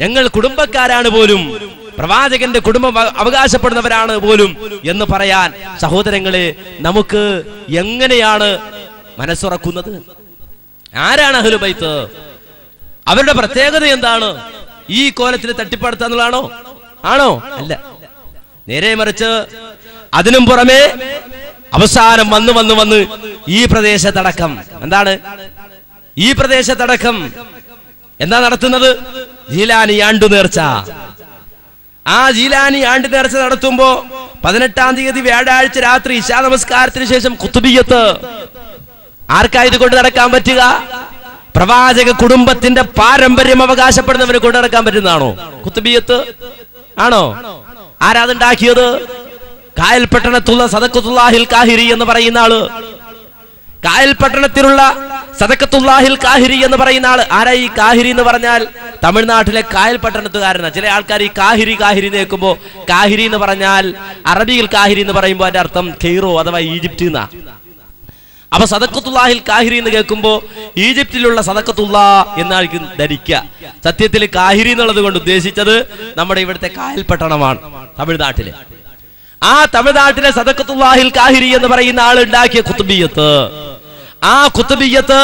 ഞങ്ങൾ കുടുംബക്കാരാണ് പോലും പ്രവാചകന്റെ കുടുംബം അവ- അവകാശപ്പെടുന്നവരാണ് പോലും എന്ന് പറയാൻ സഹോദരങ്ങളെ നമുക്ക് എങ്ങനെയാണ് മനസ്സുറക്കുന്നത്? ആരാണ് അഹ്ലുബൈത്ത് അവരുടെ പ്രത്യേകത എന്താണ്? ഈ കോലത്തിൽ തട്ടിപ്പടുത്താന്നുള്ളതാണോ ആണോ? അല്ല. നേരെ മറിച്ച് അതിനും പുറമെ അവസാനം വന്ന് വന്ന് വന്ന് ഈ പ്രദേശത്തടക്കം. എന്താണ്? ഈ പ്രദേശത്തടക്കം. എന്താ നടത്തുന്നത്? ജീലാനി ആണ്ടു നേർച്ച. ആ ജീലാനി ആണ്ടു നേർച്ച നടത്തുമ്പോ പതിനെട്ടാം തീയതി വ്യാഴാഴ്ച രാത്രി ഇശാ നമസ്കാരത്തിന് ശേഷം കുത്തുബിയത്ത് ആർക്കാ ഇത് കൊണ്ട് നടക്കാൻ പറ്റുക? പ്രവാചക കുടുംബത്തിന്റെ പാരമ്പര്യം അവകാശപ്പെടുന്നവരെ കൊണ്ട് നടക്കാൻ പറ്റുന്നതാണോ? കുത്തുബിയത്ത് ആണോ? ആരാതുണ്ടാക്കിയത്? കായൽ പട്ടണത്തുള്ള സദക്കത്തുല്ലാഹിൽ കാഹിരി എന്ന് പറയുന്ന ആൾ. കായൽ പട്ടണത്തിലുള്ള സദക്കത്തുല്ലാഹിൽ കാഹിരി എന്ന് പറയുന്ന ആൾ. ആരാ ഈ കാഹിരി എന്ന് പറഞ്ഞാൽ? തമിഴ്നാട്ടിലെ കായൽ പട്ടണത്തുകാരനാണ് ചില ആൾക്കാർ ഈ കാഹിരി കാഹിരി നേക്കുമ്പോ കാഹിരി എന്ന് പറഞ്ഞാൽ അറബിയിൽ കാഹിരി എന്ന് പറയുമ്പോൾ അതിന്റെ അർത്ഥം കെയ്റോ അഥവാ ഈജിപ്റ്റ് എന്നാ. അപ്പൊ സദക്കത്തുല്ലാഹിൽ കാഹിരി എന്ന് കേൾക്കുമ്പോ ഈജിപ്തിലുള്ള സദക്കത്തുള്ള എന്നായിരിക്കും ധരിക്കുക. സത്യത്തിൽ കാഹിരി എന്നുള്ളത് കൊണ്ട് ഉദ്ദേശിച്ചത് നമ്മുടെ ഇവിടുത്തെ കായൽ പട്ടണമാണ് തമിഴ്നാട്ടിലെ. ആ തമിഴ്നാട്ടിലെ സദക്കത്തുല്ലാഹിൽ കാഹിരി എന്ന് പറയുന്ന ആൾ ഉണ്ടാക്കിയ കുത്തുബിയത്ത് ആ കുത്തുബിയത്ത്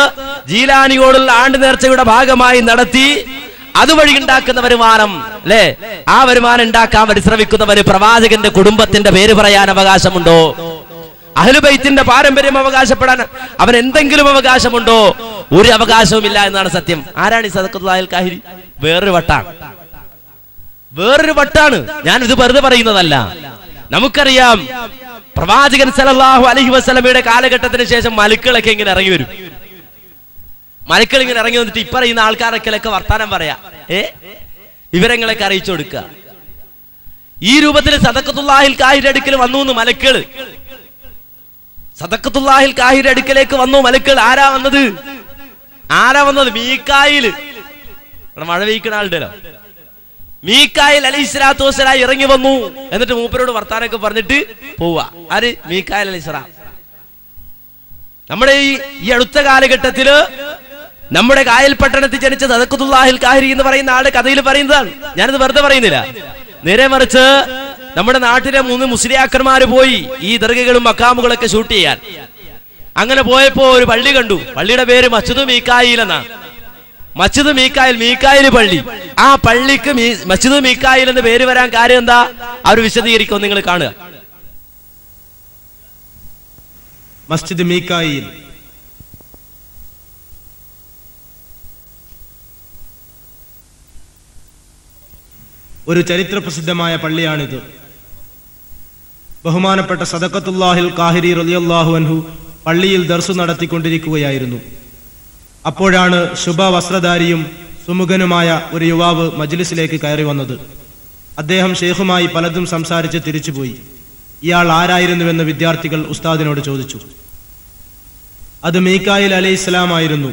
ജീലാനിയോടുള്ള ആണ്ട് നേർച്ചയുടെ ഭാഗമായി നടത്തി അതുവഴി ഉണ്ടാക്കുന്ന വരുമാനം അല്ലേ ആ വരുമാനം ഉണ്ടാക്കാൻ പരിശ്രമിക്കുന്നവര് പ്രവാചകന്റെ കുടുംബത്തിന്റെ പേര് പറയാൻ അവകാശമുണ്ടോ? അഹലുബൈത്തിന്റെ പാരമ്പര്യം അവകാശപ്പെടാൻ അവൻ എന്തെങ്കിലും അവകാശമുണ്ടോ? ഒരു അവകാശവുമില്ല എന്നാണ് സത്യം. ആരാണ് ഈ സദക്കത്തുല്ലാഹിൽ കാഹിരി? വേറൊരു വട്ടാണ്. വേറൊരു വട്ടാണ്. ഞാൻ ഇത് വെറുതെ പറയുന്നതല്ല. നമുക്കറിയാം പ്രവാചകൻ സല്ലല്ലാഹു അലഹി വസല്ലമയുടെ കാലഘട്ടത്തിന് ശേഷം മലക്കുകളൊക്കെ ഇങ്ങനെ ഇറങ്ങി വരും. മലക്കൾ ഇങ്ങനെ ഇറങ്ങി വന്നിട്ട് ഇപ്പറയുന്ന ആൾക്കാരൊക്കെ വർത്താനം പറയാ. ഏ? വിവരങ്ങളൊക്കെ അറിയിച്ചു കൊടുക്കുക. ഈ രൂപത്തിൽ സദക്കത്തുള്ളാഹിൽ കാഹിന്റെ അടുക്കൽ വന്നു എന്ന് മലക്കൾ സദക്കത്തുള്ളാഹിൽ കാഹിന്റെ അടുക്കലേക്ക് വന്നു മലക്കൾ. ആരാ വന്നത്? ആരാ വന്നത്? മീക്കായിൽ മഴ പെയ്ക്കണ ആളുണ്ടല്ലോ. മീക്കായിൽ അലി ഇസ്ലാത്തു വസ്സലായി ഇറങ്ങി വന്നു. എന്നിട്ട് മൂപ്പരോട് വർത്താനൊക്കെ പറഞ്ഞിട്ട് പോവാ ആര്? മീക്കായിൽ അലി ഇസ്ലാം നമ്മുടെ ഈ ഈ അടുത്ത കാലഘട്ടത്തിൽ നമ്മുടെ കായൽ പട്ടണത്തിൽ ജനിച്ച സദക്കുത്തുല്ലാഹിൽ കാഹിരി എന്ന് പറയുന്ന ആൾ കഥയിൽ പറയുന്നതാണ്. ഞാനത് വെറുതെ പറയുന്നില്ല. നേരെ മറിച്ച് നമ്മുടെ നാട്ടിലെ മൂന്ന് മുസ്ലിയാക്കന്മാര് പോയി ഈ ദർഗകളും മക്കാമുകളൊക്കെ ഷൂട്ട് ചെയ്യാൻ. അങ്ങനെ പോയപ്പോ ഒരു പള്ളി കണ്ടു. പള്ളിയുടെ പേര് മസ്ജിദ് മീക്കായിൽ എന്നാ മസ്ജിദ് മീക്കായിൽ മീക്കായിൽ പള്ളി. ആ പള്ളിക്ക് മസ്ജിദ് മീക്കായിൽ എന്ന് പേര് വരാൻ കാര്യം എന്താ? അവർ വിശദീകരിക്കും നിങ്ങൾ കാണുക. മസ്ജിദ് മീക്കായിൽ ഒരു ചരിത്ര പ്രസിദ്ധമായ പള്ളിയാണിത്. ബഹുമാനപ്പെട്ട സദക്കത്തുല്ലാഹിൽ കാഹിരി റലിയല്ലാഹു അൻഹു പള്ളിയിൽ ദർസു നടത്തിക്കൊണ്ടിരിക്കുകയായിരുന്നു. അപ്പോഴാണ് ശുഭ വസ്ത്രധാരിയും സുമുഖനുമായ ഒരു യുവാവ് മജ്ലിസിലേക്ക് കയറി വന്നത്. അദ്ദേഹം ഷെയ്ഖുമായി പലതും സംസാരിച്ച് തിരിച്ചുപോയി. ഇയാൾ ആരായിരുന്നുവെന്ന് വിദ്യാർത്ഥികൾ ഉസ്താദിനോട് ചോദിച്ചു. അത് മീക്കായിൽ അലി ഇസ്ലാമായിരുന്നു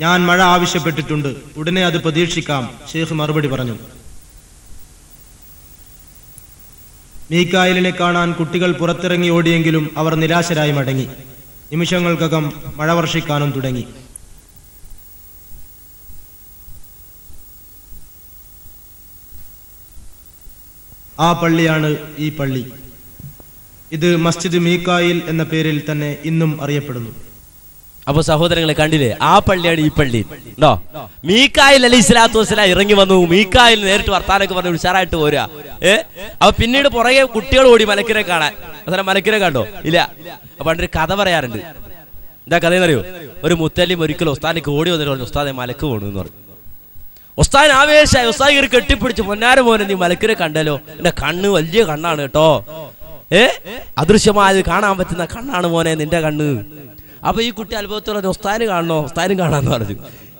ഞാൻ മഴ ആവശ്യപ്പെട്ടിട്ടുണ്ട്. ഉടനെ അത് പ്രതീക്ഷിക്കാം ഷെയ്ഖ് മറുപടി പറഞ്ഞു. മീക്കായിലിനെ കാണാൻ കുട്ടികൾ പുറത്തിറങ്ങി ഓടിയെങ്കിലും അവർ നിരാശരായി മടങ്ങി. നിമിഷങ്ങൾക്കകം മഴ വർഷിക്കാനും തുടങ്ങി. ആ പള്ളിയാണ് ഈ പള്ളി. ഇത് മസ്ജിദ് മീക്കായിൽ എന്ന പേരിൽ തന്നെ ഇന്നും അറിയപ്പെടുന്നു. അപ്പൊ സഹോദരങ്ങളെ കണ്ടില്ലേ? ആ പള്ളിയാണ് ഈ പള്ളി. ഉണ്ടോ മീക്കായിൽ അലി ഇറങ്ങി വന്നു. മീക്കായിൽ നേരിട്ട് വർത്താനൊക്കെ പറഞ്ഞു ഉഷാറായിട്ട് പോരാ ഏ? അപ്പൊ പിന്നീട് പുറകെ കുട്ടികൾ ഓടി മലക്കിരെ കാണാൻ. അവസാനം മലക്കിരെ കണ്ടോ? ഇല്ല. പണ്ടൊരു കഥ പറയാറുണ്ട്. എന്താ കഥ എന്നറിയോ ഒരു മുത്തല്ലിം ഒരിക്കലും ഉസ്താദിക്ക് ഓടി വന്നിട്ട് പറഞ്ഞു ഉസ്താദെ മലക്ക് പോണു എന്ന് പറഞ്ഞു. ഉസ്താൻ ആവേശമായി ഉസ്താദ് കയറി കെട്ടിപ്പിടിച്ച് പൊന്നാര മോനെ നീ മലക്കിരെ കണ്ടല്ലോ? എന്റെ കണ്ണ് വലിയ കണ്ണാണ് കേട്ടോ. ഏ? അദൃശ്യമായത് കാണാൻ പറ്റുന്ന കണ്ണാണ് മോനെ നിന്റെ കണ്ണ്. അപ്പൊ ഈ കുട്ടി അത്ഭുതത്തോടെ പറഞ്ഞു, കാണണോ? ഉസ്താനും കാണാന്ന് പറഞ്ഞു.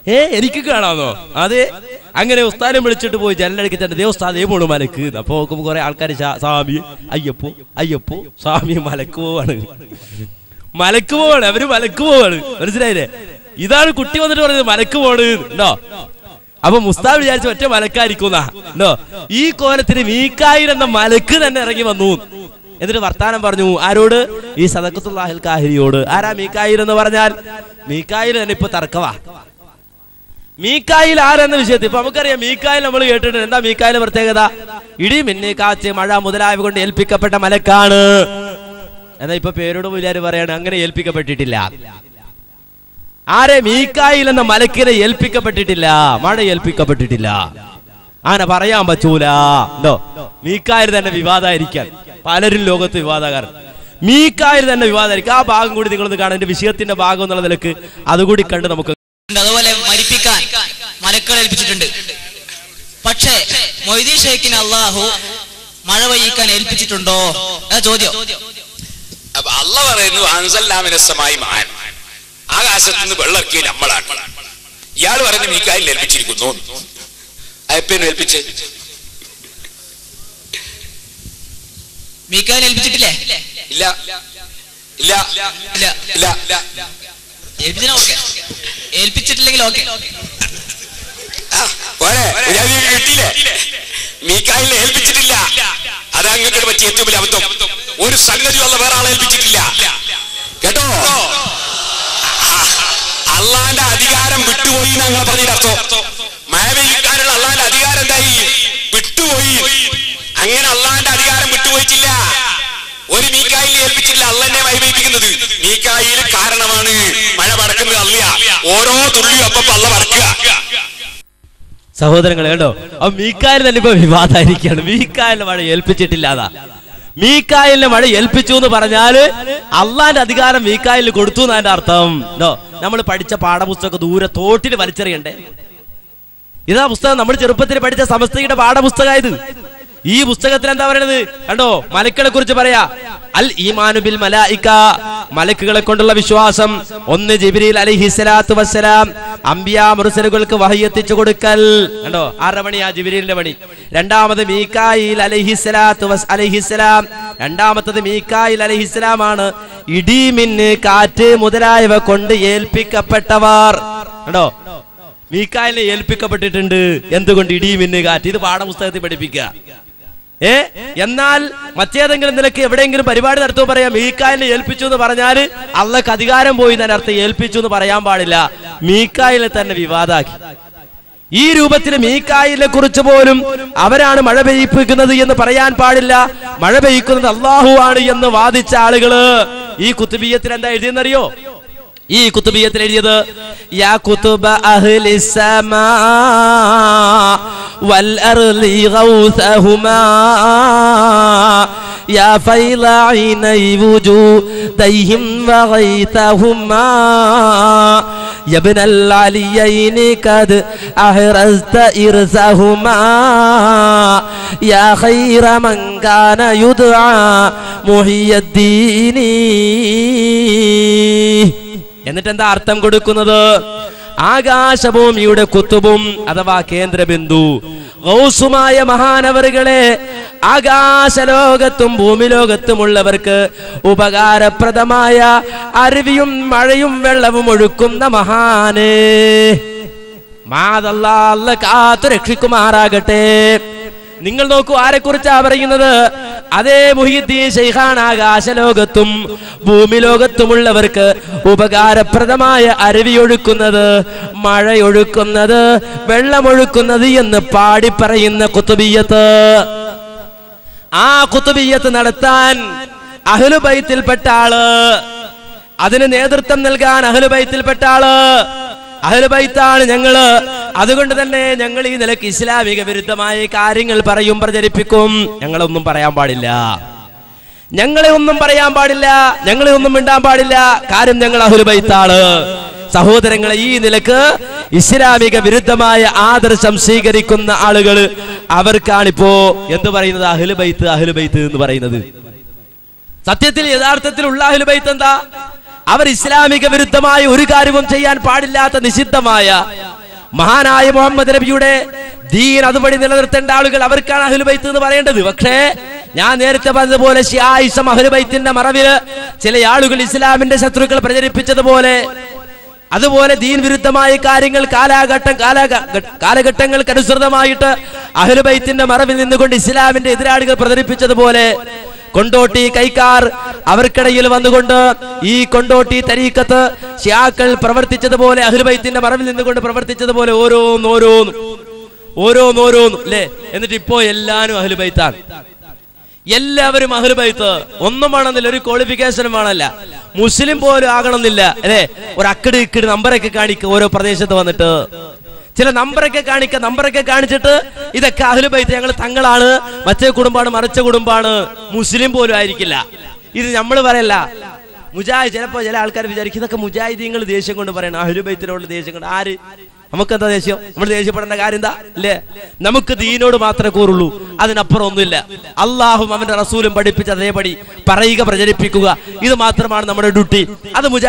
ഏ എനിക്ക് കാണാന്നോ? അതെ അങ്ങനെ ഉസ്താദിനെ വിളിച്ചിട്ട് പോയി ജനലടിക്ക് തന്നെ ഏ പോണു മലക്ക്. അപ്പൊ നോക്കുമ്പോ കുറെ ആൾക്കാർ സ്വാമി അയ്യപ്പോ അയ്യപ്പോ. സ്വാമി മലക്ക് പോവാണ്. മലക്ക് പോവാണ് അവർ മലക്ക് പോവാണ്. മനസ്സിലായില്ലേ? ഇതാണ് കുട്ടി വന്നിട്ട് പറയുന്നത് മലക്ക് പോണ്. ഉണ്ടോ അപ്പൊ മുസ്താബ് വിചാരിച്ച ഒറ്റ മലക്കായിരിക്കുന്ന. ഉണ്ടോ ഈ കോലത്തിന് മീക്കായിൽ എന്ന മലക്ക് തന്നെ ഇറങ്ങി വന്നു. എന്നിട്ട് വർത്താനം പറഞ്ഞു ആരോട്? ഈ സദക്കത്തുല്ലാഹിൽ കാഹിരിയോട്. ആരാ മീക്കായിൽ പറഞ്ഞാൽ? മീക്കായിൽ തന്നെ ഇപ്പൊ തർക്കവാ. മീക്കായിൽ ആരെന്ന വിഷയത്തിൽ ഇപ്പൊ നമുക്കറിയാം മീക്കായിൽ നമ്മൾ കേട്ടിട്ടുണ്ട്. എന്താ മീക്കായിലെ പ്രത്യേകത? ഇടി മിന്നി കാച്ച് മഴ മുതലായവ കൊണ്ട് ഏൽപ്പിക്കപ്പെട്ട മലക്കാണ്. എന്നാ ഇപ്പൊ പേരോട് പുലാര് പറയാണ് അങ്ങനെ ഏൽപ്പിക്കപ്പെട്ടിട്ടില്ല. ആരെ മീക്കായിൽ എന്ന മലക്കിനെ ഏൽപ്പിക്കപ്പെട്ടിട്ടില്ല? മഴ ഏൽപ്പിക്കപ്പെട്ടിട്ടില്ല. അങ്ങനെ പറയാൻ പറ്റൂല. എന്തോ? മീക്കായിൽ തന്നെ വിവാദമായിരിക്കാൻ. പലരും ലോകത്ത് വിവാദകാരൻ മീക്കായിൽ തന്നെ വിവാദമായിരിക്കും ആ ഭാഗം കൂടി നിങ്ങളൊന്ന് കാണാൻ വിഷയത്തിന്റെ ഭാഗം എന്നുള്ള നിലയ്ക്ക് അതുകൂടി കണ്ട് നമുക്ക്. അതുപോലെ മരിപ്പിക്കാൻ മലക്കൾ ഏൽപ്പിച്ചിട്ടുണ്ട്. പക്ഷേ മൊയ്തീ ഷെയ്ഖിന് അള്ളാഹു മഴ പെയ്യിക്കാൻ ഏൽപ്പിച്ചിട്ടുണ്ടോ? അതാ ചോദ്യം. അപ്പൊ അല്ല പറയുന്നു അൻസല്ലാമിനസ്സമായി മാൻ ആകാശത്ത് നിന്ന് വെള്ളക്കിയ നമ്മളാണ്. ഇയാൾ പറയുന്നു മീക്കായിൽ ഏൽപ്പിച്ചിരിക്കുന്നു. അയപ്പേനും ഏൽപ്പിച്ച്? മീക്കാൻ ഏൽപ്പിച്ചിട്ടില്ലേ? ഇല്ല. ഇല്ല. ഇല്ല. ഇല്ല. ഏൽപ്പിച്ചാ ഓക്കെ. ഏൽപ്പിച്ചിട്ടില്ലെങ്കിൽ ഓക്കെ. കിട്ടിയില്ലേ മീക്കായിൽ ഏൽപ്പിച്ചിട്ടില്ല. അത് അങ്ങോട്ട് പറ്റിയ ഏറ്റവും വലിയ അബദ്ധം. ഒരു സംഗതി ഉള്ള വേറെ ആളെ ഏൽപ്പിച്ചിട്ടില്ല. കേട്ടോ? അള്ളാന്റെ അധികാരം വിട്ടുപോയി ഞങ്ങൾ അർത്ഥം. മഴ പെയ്യിക്കാനുള്ള അള്ളാന്റെ അധികാരം എന്തായി? വിട്ടുപോയി. അങ്ങനെ അള്ളാന്റെ അധികാരം മീക്കായിൽ അള്ളനെ പെയ്യിപ്പിക്കുന്നത് മീക്കായിൽ കാരണമാണ്. മഴ പടക്കുന്നത് അല്ല ഓരോ തുള്ളിയും അപ്പൊ അള്ള പടക്കുക സഹോദരങ്ങളെ കേട്ടോ അപ്പൊ മീക്കായിൽ തന്നെ ഇപ്പൊ വിവാദമായിരിക്കാണ് മീക്കായലിന്റെ മഴ ഏൽപ്പിച്ചിട്ടില്ലാതാ മീക്കായലിന്റെ മഴ ഏൽപ്പിച്ചു എന്ന് പറഞ്ഞാൽ അള്ളാന്റെ അധികാരം മീക്കായലിന് കൊടുത്തു എന്നതിന്റെ അർത്ഥം. നമ്മൾ പഠിച്ച പാഠപുസ്തകം ദൂരെ തോട്ടിൽ വലിച്ചെറിയണ്ടേ? ഇതാ പുസ്തകം നമ്മൾ ചെറുപ്പത്തിൽ പഠിച്ച സമസ്തയുടെ പാഠപുസ്തകമായത്. ഈ പുസ്തകത്തിൽ എന്താ പറയണത്? കണ്ടോ? മലക്കുകളെ കുറിച്ച് പറയാ. അൽ ഈമാനുബിൽ മലായിക്ക. മലക്കുകളെ കൊണ്ടുള്ള വിശ്വാസം. ഒന്ന് ജിബ്രീൽ അലിഹിസ്സലാത്തു വസ്സലാം. അംബിയ മുറുസലുകൾക്ക് വഹയെത്തിച്ചു കൊടുക്കൽ. കണ്ടോ? ആറ് മണിയാ ജിബ്രീലിന്റെ പണി. രണ്ടാമത് മീക്കായിൽ അലിഹിസ്സലാത്തു വസ് അലിഹിസ്സലാം രണ്ടാമത്തത് മീക്കായിൽ അലിഹിസ്സലാമാണ് ഇടിമിന്ന് കാറ്റ് മുതലായവ കൊണ്ട് ഏൽപ്പിക്കപ്പെട്ടവർ. കണ്ടോ? മീക്കായിലെ ഏൽപ്പിക്കപ്പെട്ടിട്ടുണ്ട്. എന്തുകൊണ്ട് ഇടിയും മിന്നു കാറ്റ്? ഇത് പാഠപുസ്തകത്തിൽ പഠിപ്പിക്കുക. ഏ? എന്നാൽ മറ്റേതെങ്കിലും നിലയ്ക്ക് എവിടെയെങ്കിലും പരിപാടി നടത്തുമ്പോൾ പറയാം മീക്കായലിനെ ഏൽപ്പിച്ചു എന്ന് പറഞ്ഞാൽ അള്ളക്ക് അധികാരം പോയി തന്നെ അർത്ഥം ഏൽപ്പിച്ചു എന്ന് പറയാൻ പാടില്ല. മീക്കായിലെ തന്നെ വിവാദാക്കി. ഈ രൂപത്തിൽ മീക്കായിലെ കുറിച്ച് പോലും അവരാണ് മഴ പെയ്യിപ്പിക്കുന്നത് എന്ന് പറയാൻ പാടില്ല. മഴ പെയ്യിക്കുന്നത് അള്ളാഹു ആണ് എന്ന് വാദിച്ച ആളുകൾ ഈ കുത്തുബീയത്തിൽ എന്താ എഴുതിയെന്നറിയോ? ഈ കുത്തുബിയത്തിൽ എഴുതിയത് യാ കുതുബ അഹ്ലി സമാ വൽ അർളി ഗൗസഹുമാ യാ ഫൈല ഐനൈ വജൂദൈഹിം വഗൈതഹുമാ يا ابن العليين قد أحرزت إرثهما يا خير من كان يدعى محي الدين എന്നിട്ട് എന്താ അർത്ഥം കൊടുക്കുന്നത്? ആകാശഭൂമിയുടെ കുത്തുബും അഥവാ കേന്ദ്രബിന്ദു. ഗൗസുമായ മഹാനവറുകളെ ആകാശലോകത്തും ഭൂമിലോകത്തുമുള്ളവർക്ക് ഉപകാരപ്രദമായ അരുവിയും മഴയും വെള്ളവും ഒഴുക്കുന്ന മഹാന്. മാതല്ലാ കാത്തു രക്ഷിക്കുമാറാകട്ടെ നിങ്ങൾ നോക്കൂ ആരെ കുറിച്ചാ പറയുന്നത്? അതേ മുഹിദ്ദീൻ ശൈഖാൻ ആകാശലോകത്തും ഭൂമിലോകത്തുമുള്ളവർക്ക് ഉപകാരപ്രദമായ അരുവിയൊഴുക്കുന്നത് മഴയൊഴുക്കുന്നത് വെള്ളമൊഴുക്കുന്നത് എന്ന് പാടി പറയുന്ന കുത്തുബിയത്ത് ആ കുത്തുബിയത്ത് നടത്താൻ അഹ്ലുബൈത്തിൽപ്പെട്ട ആൾ. അതിന് നേതൃത്വം നൽകാൻ അഹ്ലുബൈത്തിൽപ്പെട്ട ആൾ. അഹ്ലുബൈത്താണ് ഞങ്ങൾ. അതുകൊണ്ട് തന്നെ ഞങ്ങൾ ഈ നിലയ്ക്ക് ഇസ്ലാമിക വിരുദ്ധമായ കാര്യങ്ങൾ പറയും പ്രചരിപ്പിക്കും. ഞങ്ങളൊന്നും പറയാൻ പാടില്ല. ഞങ്ങളെ ഒന്നും പറയാൻ പാടില്ല ഞങ്ങളെ ഒന്നും മിണ്ടാൻ പാടില്ല. കാര്യം ഞങ്ങൾ അഹുലുബൈത്താണ് സഹോദരങ്ങളെ ഈ നിലയ്ക്ക് ഇസ്ലാമിക വിരുദ്ധമായ ആദർശം സ്വീകരിക്കുന്ന ആളുകൾ അവർക്കാണിപ്പോ എന്ത് പറയുന്നത്? അഹ്ലുബൈത്ത് അഹ്ലുബൈത്ത് എന്ന് പറയുന്നത്. സത്യത്തിൽ യഥാർത്ഥത്തിൽ ഉള്ള അഹ്ലുബൈത്ത് എന്താ? അവർ ഇസ്ലാമിക വിരുദ്ധമായ ഒരു കാര്യവും ചെയ്യാൻ പാടില്ലാത്ത നിഷിദ്ധമായ മഹാനായ മുഹമ്മദ് നബിയുടെ ദീൻ അതുപടി നിലനിർത്തേണ്ട ആളുകൾ അവർക്കാണ് അഹ്ലുബൈത്ത് എന്ന് പറയേണ്ടത്. പക്ഷേ ഞാൻ നേരത്തെ പറഞ്ഞതുപോലെ ഷിയായിസം അഹ്ലുബൈത്തിന്റെ മറവിൽ ചില ആളുകൾ ഇസ്ലാമിന്റെ ശത്രുക്കൾ പ്രചരിപ്പിച്ചതുപോലെ അതുപോലെ ദീൻ വിരുദ്ധമായ കാര്യങ്ങൾ കാലാഘട്ടം കാലാഘ- കാലഘട്ടങ്ങൾക്ക് അനുസൃതമായിട്ട് അഹ്ലുബൈത്തിന്റെ മറവിൽ നിന്നുകൊണ്ട് ഇസ്ലാമിന്റെ എതിരാളികൾ പ്രചരിപ്പിച്ചതുപോലെ കൊണ്ടോട്ടി കൈക്കാർ അവർക്കിടയിൽ വന്നുകൊണ്ട് ഈ കൊണ്ടോട്ടി തരീക്കത്ത് ഷിയാക്കൾ പ്രവർത്തിച്ചതുപോലെ അഹ്ലുബൈത്തിന്റെ മറവിൽ നിന്നുകൊണ്ട് പ്രവർത്തിച്ചതുപോലെ ഓരോന്നോരോന്നും ഓരോന്നോരോന്നും അല്ലേ? എന്നിട്ട് ഇപ്പോ എല്ലാരും അഹ്ലുബൈത്താണ്. എല്ലാവരും അഹ്ലുബൈത്ത്. ഒന്നും വേണമെന്നില്ല ഒരു ക്വാളിഫിക്കേഷനും വേണമല്ല. മുസ്ലിം പോലും ആകണമെന്നില്ല അല്ലേ? ഒരു അക്കിട് ഇക്കിട് നമ്പറൊക്കെ കാണിക്കുക ഓരോ പ്രദേശത്ത് വന്നിട്ട്. ചില നമ്പറൊക്കെ കാണിക്ക നമ്പറൊക്കെ കാണിച്ചിട്ട് ഇതൊക്കെ അഹ്ലുബൈത്ത് ഞങ്ങൾ തങ്ങളാണ്. മറ്റേ കുടുംബമാണ് മറിച്ച കുടുംബാണ് മുസ്ലിം പോലും ആയിരിക്കില്ല. ഇത് നമ്മൾ പറയല്ല. മുജാഹിദ് ചിലപ്പോ ചില ആൾക്കാർ വിചാരിക്കും ഇതൊക്കെ മുജാഹിദീങ്ങൾ ദേഷ്യം കൊണ്ട് പറയണം അഹ്ലുബൈത്തിനോട് ദേഷ്യം കൊണ്ട്. ആര്? നമുക്ക് എന്താ ദേഷ്യം? നമ്മൾ ദേഷ്യപ്പെടേണ്ട കാര്യം എന്താ? അല്ലേ നമുക്ക് ദീനോട് മാത്രമേ കൂറുള്ളൂ. അതിനപ്പുറം ഒന്നുമില്ല. അള്ളാഹും അവന്റെ റസൂലും പഠിപ്പിച്ച അതേപടി പറയുക പ്രചരിപ്പിക്കുക. ഇത് മാത്രമാണ് നമ്മുടെ ഡ്യൂട്ടി. അത് മുജാ